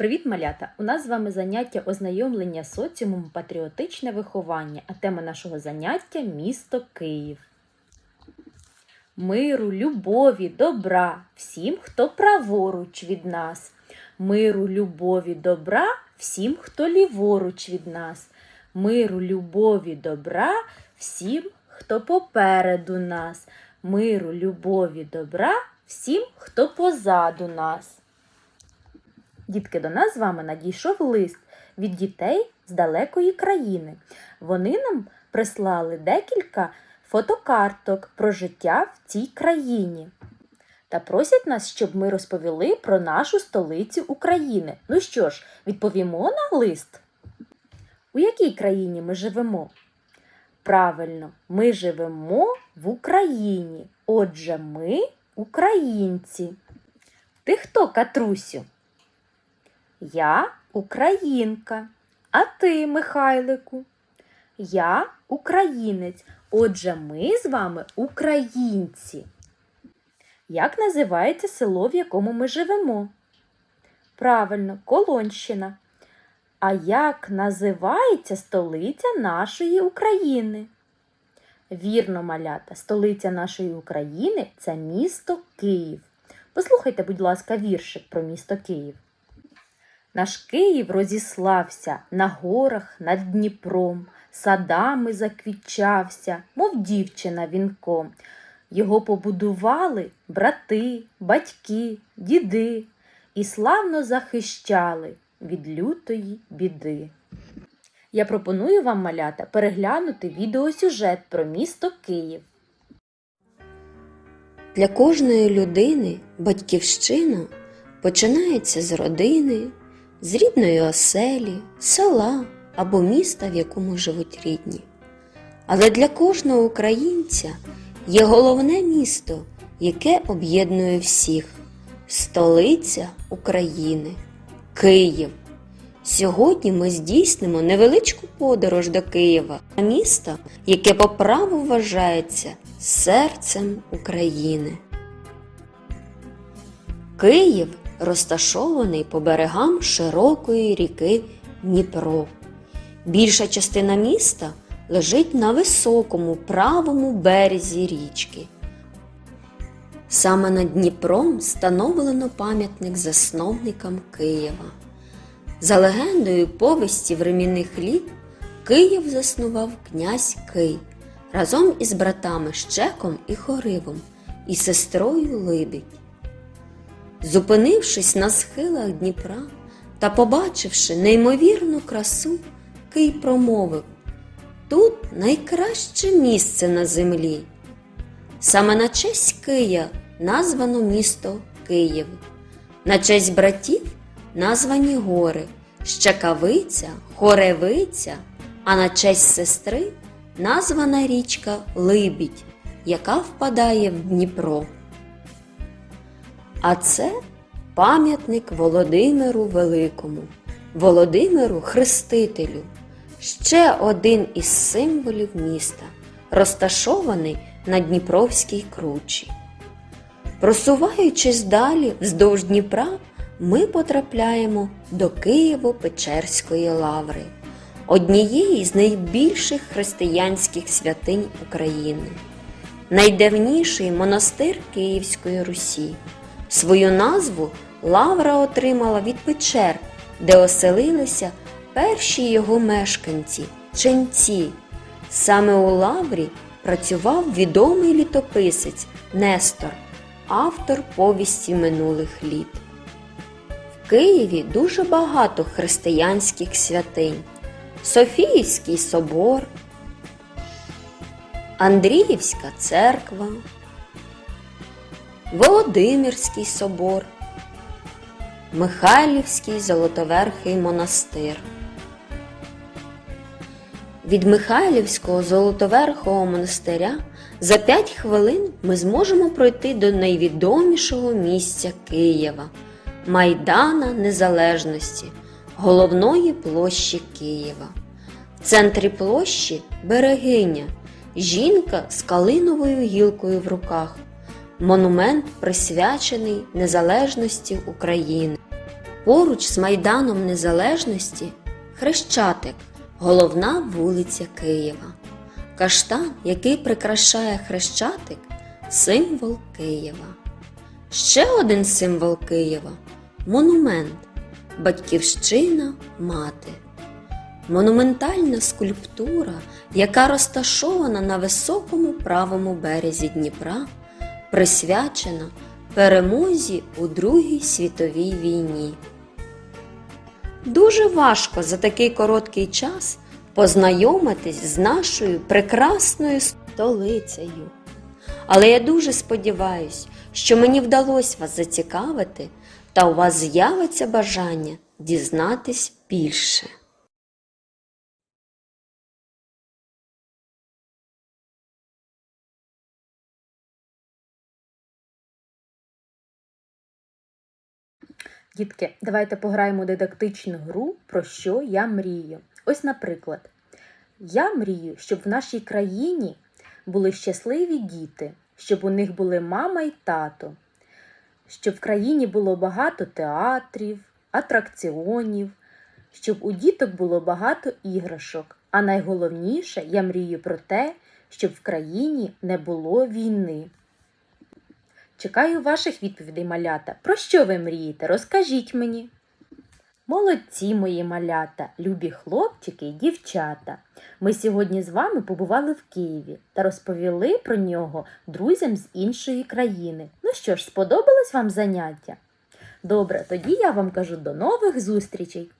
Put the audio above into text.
Привіт, малята! У нас з вами заняття ознайомлення соціумом патріотичне виховання, а тема нашого заняття місто Київ. Миру, любові, добра всім, хто праворуч від нас. Миру, любові, добра всім, хто ліворуч від нас. Миру, любові, добра всім, хто попереду нас. Миру, любові, добра всім, хто позаду нас. Дітки, до нас з вами надійшов лист від дітей з далекої країни. Вони нам прислали декілька фотокарток про життя в цій країні та просять нас, щоб ми розповіли про нашу столицю України. Ну що ж, відповімо на лист. У якій країні ми живемо? Правильно, ми живемо в Україні. Отже, ми українці. Ти хто, Катрусю? Я українка. А ти, Михайлику? Я українець. Отже, ми з вами українці. Як називається село, в якому ми живемо? Правильно, Колонщина. А як називається столиця нашої України? Вірно, малята, столиця нашої України це місто Київ. Послухайте, будь ласка, віршик про місто Київ. Наш Київ розіслався на горах над Дніпром, садами заквітчався, мов дівчина вінком. Його побудували брати, батьки, діди і славно захищали від лютої біди. Я пропоную вам, малята, переглянути відеосюжет про місто Київ. Для кожної людини батьківщина починається з родини, з рідної оселі, села або міста, в якому живуть рідні. Але для кожного українця є головне місто, яке об'єднує всіх столиця України Київ. Сьогодні ми здійснимо невеличку подорож до Києва, міста, яке по праву вважається серцем України. Київ розташований по берегам широкої ріки Дніпро. Більша частина міста лежить на високому правому березі річки. Саме над Дніпром встановлено пам'ятник засновникам Києва. За легендою повісті времінних літ Київ заснував князь Кий разом із братами Щеком і Хоривом і сестрою Либідь. Зупинившись на схилах Дніпра та побачивши неймовірну красу, Кий промовив Тут найкраще місце на землі. Саме на честь Кия названо місто Київ, на честь братів названі гори Щекавиця, Хоревиця, а на честь сестри названа річка Либідь, яка впадає в Дніпро. А це пам'ятник Володимиру Великому, Володимиру Хрестителю, ще один із символів міста, розташований на Дніпровській кручі. Просуваючись далі вздовж Дніпра, ми потрапляємо до Києво-Печерської лаври, однієї з найбільших християнських святинь України, найдавніший монастир Київської Русі. Свою назву лавра отримала від печер, де оселилися перші його мешканці ченці. Саме у лаврі працював відомий літописець Нестор, автор повісті минулих літ. В Києві дуже багато християнських святинь. Софіївський собор, Андріївська церква, Володимирський собор, Михайлівський Золотоверхий монастир. Від Михайлівського Золотоверхого монастиря за 5 хвилин ми зможемо пройти до найвідомішого місця Києва Майдана Незалежності, головної площі Києва. В центрі площі берегиня, жінка з калиновою гілкою в руках. Монумент присвячений незалежності України. Поруч з Майданом Незалежності Хрещатик, головна вулиця Києва. Каштан, який прикрашає Хрещатик, символ Києва. Ще один символ Києва монумент Батьківщина мати. Монументальна скульптура, яка розташована на високому правому березі Дніпра, присвячена перемозі у Другій світовій війні. Дуже важко за такий короткий час познайомитись з нашою прекрасною столицею. Але я дуже сподіваюся, що мені вдалося вас зацікавити, та у вас з'явиться бажання дізнатись більше. Дітки, давайте пограємо дидактичну гру, про що я мрію. Ось, наприклад, я мрію, щоб в нашій країні були щасливі діти, щоб у них були мама і тато, щоб в країні було багато театрів, атракціонів, щоб у діток було багато іграшок. А найголовніше, я мрію про те, щоб в країні не було війни. Чекаю ваших відповідей, малята. Про що ви мрієте? Розкажіть мені. Молодці мої малята, любі хлопчики і дівчата. Ми сьогодні з вами побували в Києві та розповіли про нього друзям з іншої країни. Ну що ж, сподобалось вам заняття? Добре, тоді я вам кажу до нових зустрічей!